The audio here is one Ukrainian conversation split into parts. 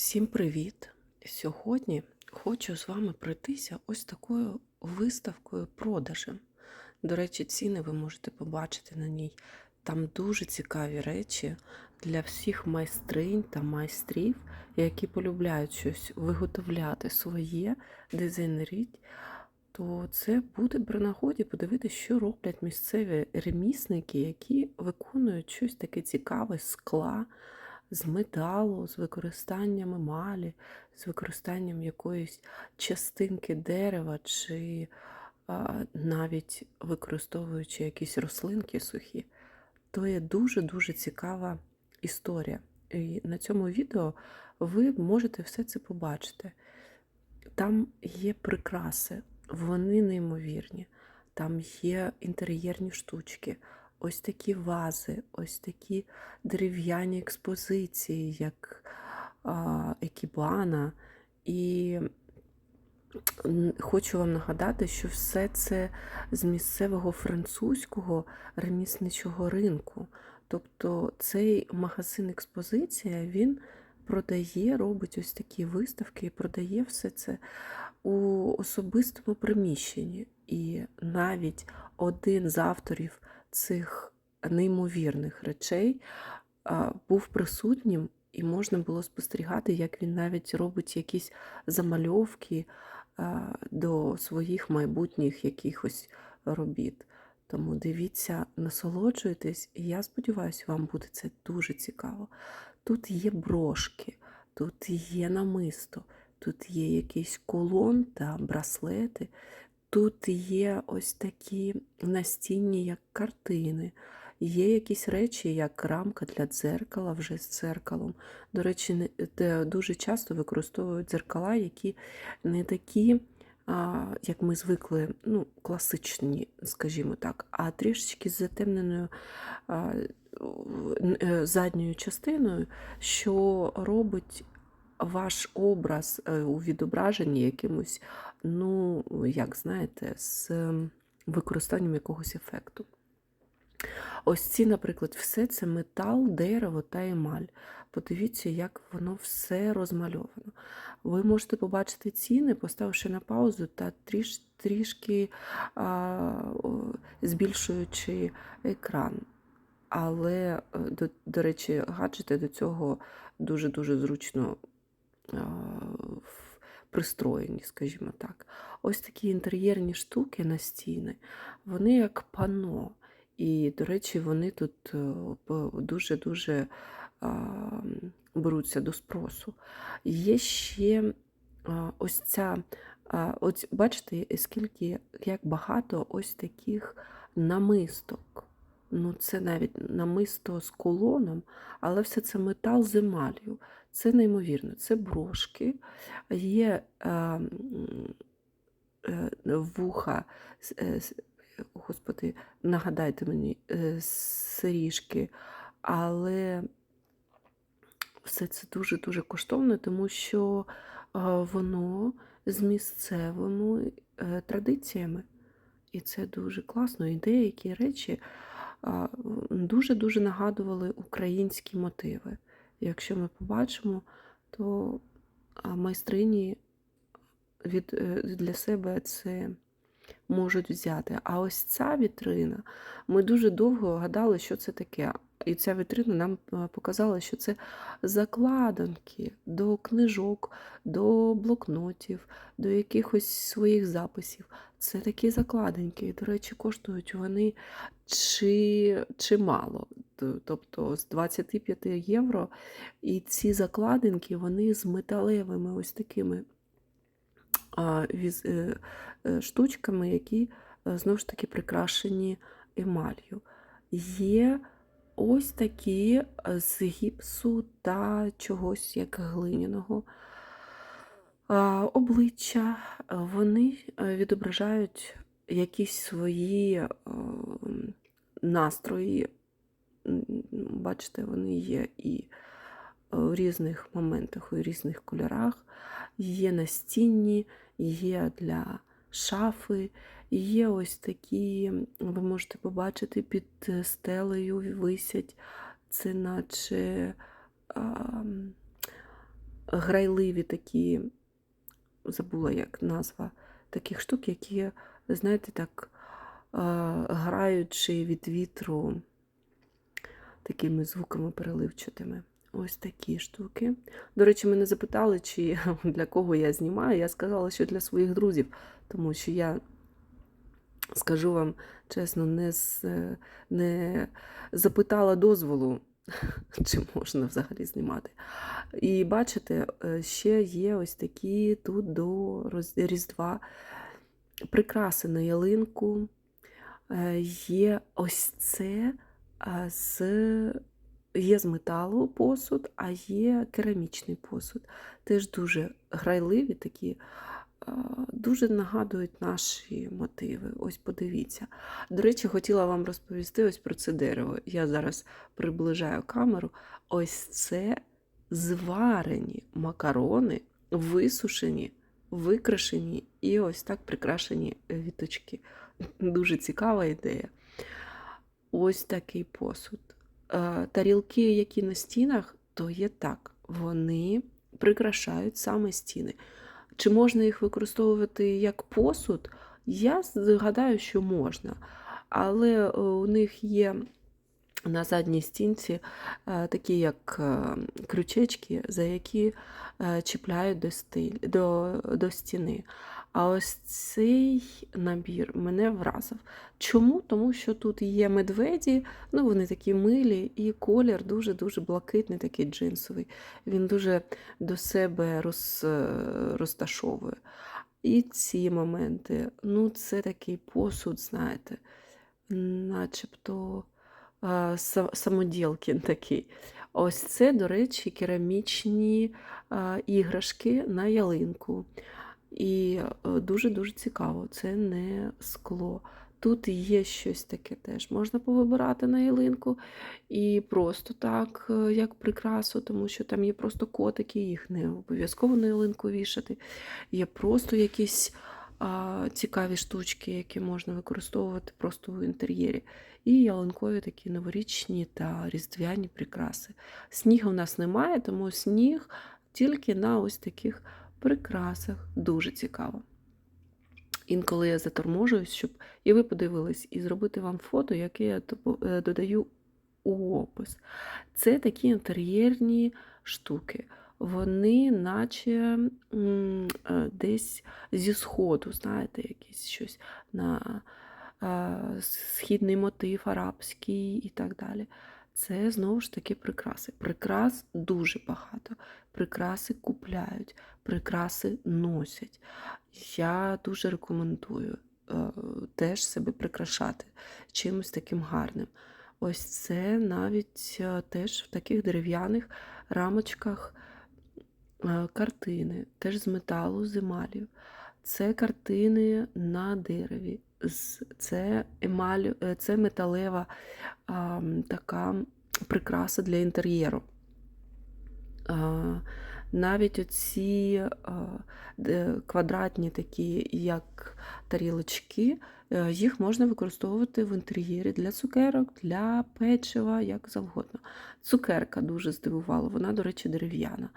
Всім привіт! Сьогодні хочу з вами пройтися ось такою виставкою продажем. До речі, ціни ви можете побачити на ній. Там дуже цікаві речі для всіх майстринь та майстрів, які полюбляють щось виготовляти своє, дизайнеріть. То це буде при нагоді подивитися, що роблять місцеві ремісники, які виконують щось таке цікаве скла, з металу, з використанням емалі, з використанням якоїсь частинки дерева, чи а, навіть використовуючи якісь рослинки сухі. То є дуже-дуже цікава історія. І на цьому відео ви можете все це побачити. Там є прикраси, вони неймовірні. Там є інтер'єрні штучки, ось такі вази, ось такі дерев'яні експозиції, як екібана. І хочу вам нагадати, що все це з місцевого французького ремісничого ринку. Тобто цей магазин експозиція він продає, робить ось такі виставки і продає все це у особистому приміщенні. І навіть один з авторів цих неймовірних речей був присутнім, і можна було спостерігати, як він навіть робить якісь замальовки до своїх майбутніх якихось робіт. Тому дивіться, насолоджуйтесь, і я сподіваюся, вам буде це дуже цікаво. Тут є брошки, тут є намисто, тут є якийсь колон та браслети, тут є ось такі настінні, як картини. Є якісь речі, як рамка для дзеркала вже з дзеркалом. До речі, дуже часто використовують дзеркала, які не такі, як ми звикли, ну, класичні, скажімо так, а трішечки з затемненою е, задньою частиною, що робить ваш образ е, у відображенні якимось, ну, як знаєте, з використанням якогось ефекту. Ось ці, наприклад, все це метал, дерево та емаль. Подивіться, як воно все розмальовано. Ви можете побачити ціни, поставивши на паузу та тріш, трішки а, збільшуючи екран. Але, е, до, до речі, гаджети до цього дуже-дуже зручно а, пристроєні, скажімо так. Ось такі інтер'єрні штуки на стіни, вони як пано. І, до речі, вони тут е, дуже-дуже беруться до спросу. Є ще ось ця, ось бачите, скільки як багато ось таких намисток. Ну, це навіть намисто з колоном, але все це метал з емалью. Це неймовірно, це брошки, є е, е, вуха, е, господи, нагадайте мені, е, сиріжки, але все це дуже-дуже коштовно, тому що е, воно з місцевими е, традиціями. І це дуже класно. І деякі речі дуже-дуже нагадували українські мотиви. Якщо ми побачимо, то майстрині від, е, для себе це можуть взяти. А ось ця вітрина, ми дуже довго гадали, що це таке. І ця вітрина нам е, показала, що це закладинки до книжок, до блокнотів, до якихось своїх записів. Це такі закладинки. До речі, коштують вони чи, чимало. Т- Тобто з 25 євро. І ці закладинки вони з металевими ось такими е, е, штучками, які е, знову ж таки прикрашені емалью. Є ось такі з гіпсу та чогось як глиняного обличчя. Вони відображають якісь свої е, настрої. Бачите, вони є і у різних моментах, у різних кольорах. Є настінні, є для шафи, є ось такі, ви можете побачити, під е, стелею висять. Це наче а, грайливі такі, забула як назва, таких штук, які, знаєте, так е, граючи від вітру такими звуками переливчатими. Ось такі штуки. До речі, мене запитали, чи для кого я знімаю. Я сказала, що для своїх друзів, тому що я скажу вам чесно, не, з, не запитала дозволу, чи можна взагалі знімати. І бачите, е, ще є ось такі тут до Різдва прикраси на ялинку. Е, Є ось це з, є з металу посуд, а є керамічний посуд. Теж дуже грайливі такі, дуже нагадують наші мотиви. Ось подивіться. До речі, хотіла вам розповісти ось про це дерево. Я зараз приближаю камеру. Ось це зварені макарони, висушені, викрашені і ось так прикрашені віточки. Дуже цікава ідея. Ось такий посуд. Тарілки, які на стінах, то є так. Вони прикрашають саме стіни. Чи можна їх використовувати як посуд? Я згадаю, що можна. Але е, у них є на задній стінці е, такі як е, крючечки, за які чіпляють до, стиль, до, до стіни. А ось цей набір мене вразив. Чому? Тому що тут є медведі, ну вони такі милі, і колір дуже-дуже блакитний, такий джинсовий. Він дуже до себе роз, розташовує. І ці моменти, ну, це такий посуд, знаєте, начебто а, самоділкін такий. Ось це, до речі, керамічні а, іграшки на ялинку. І е, дуже-дуже цікаво, це не скло. Тут є щось таке теж. Можна повибирати на ялинку і просто так, е, як прикрасу, тому що там є просто котики, їх не обов'язково на ялинку вішати. Є просто якісь а, цікаві штучки, які можна використовувати просто в інтер'єрі. І ялинкові такі новорічні та різдвяні прикраси. Снігу у нас немає, тому сніг тільки на ось таких прикрасах. Дуже цікаво. Інколи я заторможуюсь, щоб і ви подивились, і зробити вам фото, яке я е, додаю у опис. Це такі інтер'єрні штуки. Вони, наче е, десь зі сходу, знаєте, якісь щось на е, східний мотив, арабський і так далі. Це знову ж таки прикраси. Прикрас дуже багато. Прикраси купляють, прикраси носять. Я дуже рекомендую е, теж себе прикрашати чимось таким гарним. Ось це навіть е, теж в таких дерев'яних рамочках е, картини, теж з металу, з емалію. Це картини на дереві. Це емаль, е, це металева а, така прикраса для інтер'єру. Навіть оці квадратні такі, як тарілочки, е, їх можна використовувати в інтер'єрі для цукерок, для печива, як завгодно. Цукерка дуже здивувала, вона, до речі, дерев'яна.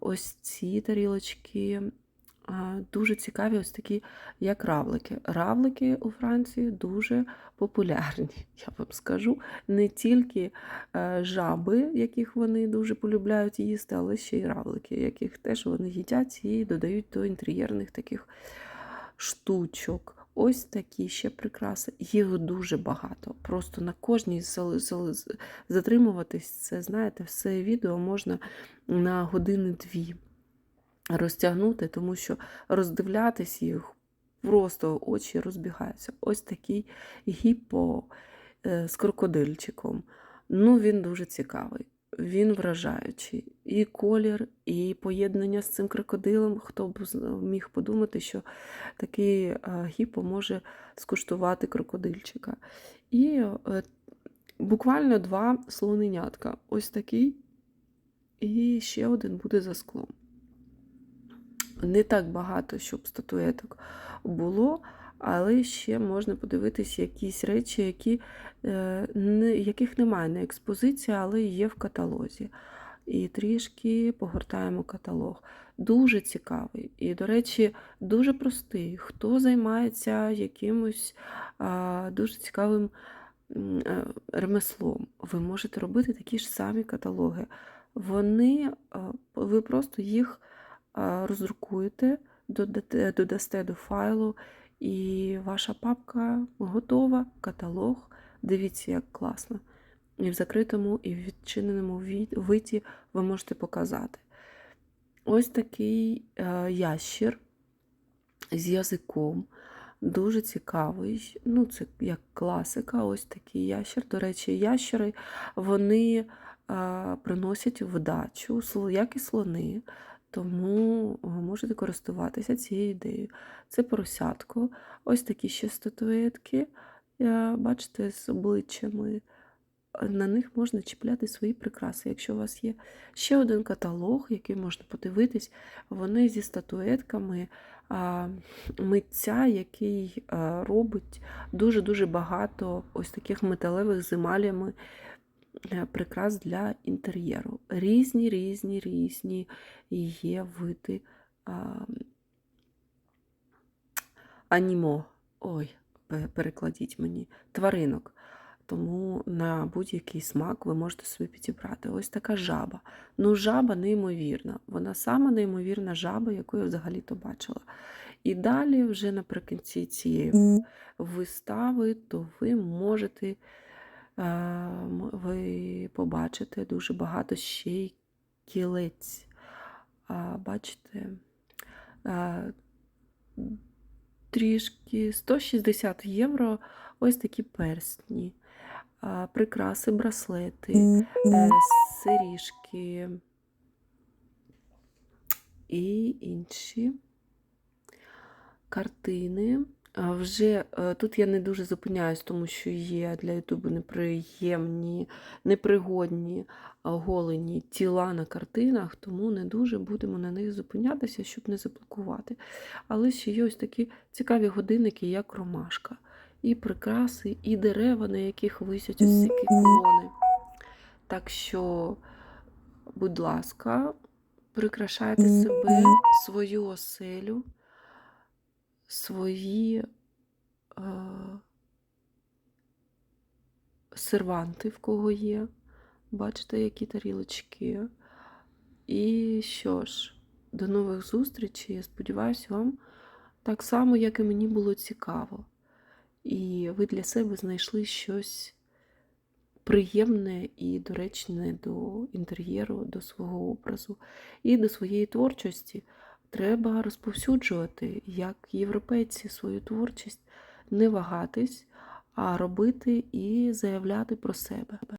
Ось ці тарілочки дуже цікаві, ось такі, як равлики. Равлики у Франції дуже популярні, я вам скажу. Не тільки е, жаби, яких вони дуже полюбляють їсти, але ще й равлики, яких теж вони їдять і додають до інтер'єрних таких штучок. Ось такі ще прикраси. Їх дуже багато. Просто на кожній затримуватись, це, знаєте, все відео можна на години-дві розтягнути, тому що роздивлятись їх просто очі розбігаються. Ось такий гіпо е, з крокодильчиком. Ну, він дуже цікавий. Він вражаючий. І колір, і поєднання з цим крокодилом. Хто б міг подумати, що такий е, гіпо може скуштувати крокодильчика. І е, буквально два слоненятка. Ось такий, і ще один буде за склом. Не так багато, щоб статуеток було, але ще можна подивитися якісь речі, які, е, не, яких немає на експозиції, але є в каталозі. і трішки погортаємо каталог. Дуже цікавий і, до речі, дуже простий. Хто займається якимось а, дуже цікавим е, ремеслом, ви можете робити такі ж самі каталоги. Вони, а, ви просто їх роздрукуєте, додасте до файлу, і ваша папка готова, каталог. Дивіться, як класно. І в закритому, і в відчиненому від- виді ви можете показати. Ось такий е, ящір з язиком. Дуже цікавий. Ну, це як класика, ось такий ящір. До речі, ящери вони а, приносять вдачу, як і слони. Тому можете користуватися цією ідеєю. Це поросятко, ось такі ще статуетки. е, Бачите, з обличчями. На них можна чіпляти свої прикраси. Якщо у вас є ще один каталог, який можна подивитись, вони зі статуетками митця, який робить дуже-дуже багато ось таких металевих з емалями е, прикрас для інтер'єру. Різні, різні, різні є види а, анімо. Ой, перекладіть мені, тваринок. Тому на будь-який смак ви можете собі підібрати. Ось така жаба. Ну, жаба неймовірна. Вона сама неймовірна жаба, яку я взагалі-то бачила. І далі, вже наприкінці цієї вистави, то ви можете ви побачите дуже багато ще й кілець. Бачите, трішки 160 євро ось такі перстні, а, прикраси, браслети, е, сиріжки і інші картини. Вже е, тут я не дуже зупиняюсь, тому що є для Ютубу неприємні, непригодні голені тіла на картинах, тому не дуже будемо на них зупинятися, щоб не заблокувати. Але ще є ось такі цікаві годинники, як ромашка, і прикраси, і дерева, на яких висять ось такі колони. Так що, будь ласка, прикрашайте себе, свою оселю, свої е, серванти, в кого є. Бачите, які тарілочки. І що ж, до нових зустрічей. Я сподіваюся, вам так само, як і мені було цікаво. І ви для себе знайшли щось приємне і доречне до інтер'єру, до свого образу і до своєї творчості. Треба розповсюджувати, як європейці, свою творчість, не вагатись, а робити і заявляти про себе.